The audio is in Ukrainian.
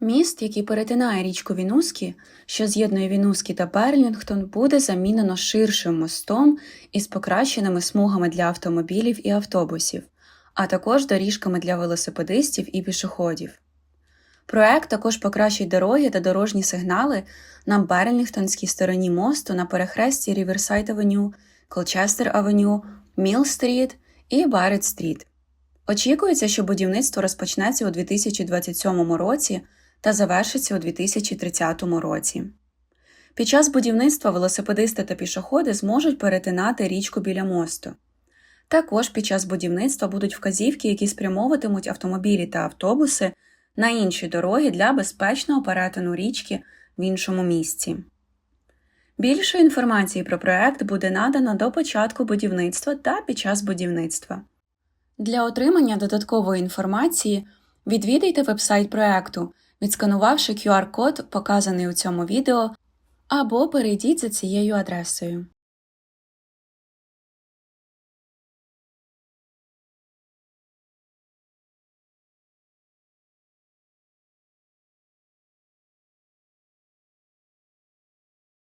Міст, який перетинає річку Вінускі, що з'єднує Вінускі та Берлінгтон, буде замінено ширшим мостом із покращеними смугами для автомобілів і автобусів, а також доріжками для велосипедистів і пішоходів. Проект також покращить дороги та дорожні сигнали на Берлінгтонській стороні мосту на перехресті Ріверсайд Авеню, Колчестер Авеню, Міл Стріт і Барретт Стріт. Очікується, що будівництво розпочнеться у 2027 році та завершиться у 2030 році. Під час будівництва велосипедисти та пішоходи зможуть перетинати річку біля мосту. Також під час будівництва будуть вказівки, які спрямовуватимуть автомобілі та автобуси на інші дороги для безпечного перетину річки в іншому місці. Більше інформації про проект буде надано до початку будівництва та під час будівництва. Для отримання додаткової інформації відвідайте вебсайт проекту, відсканувавши QR-код, показаний у цьому відео, або перейдіть за цією адресою.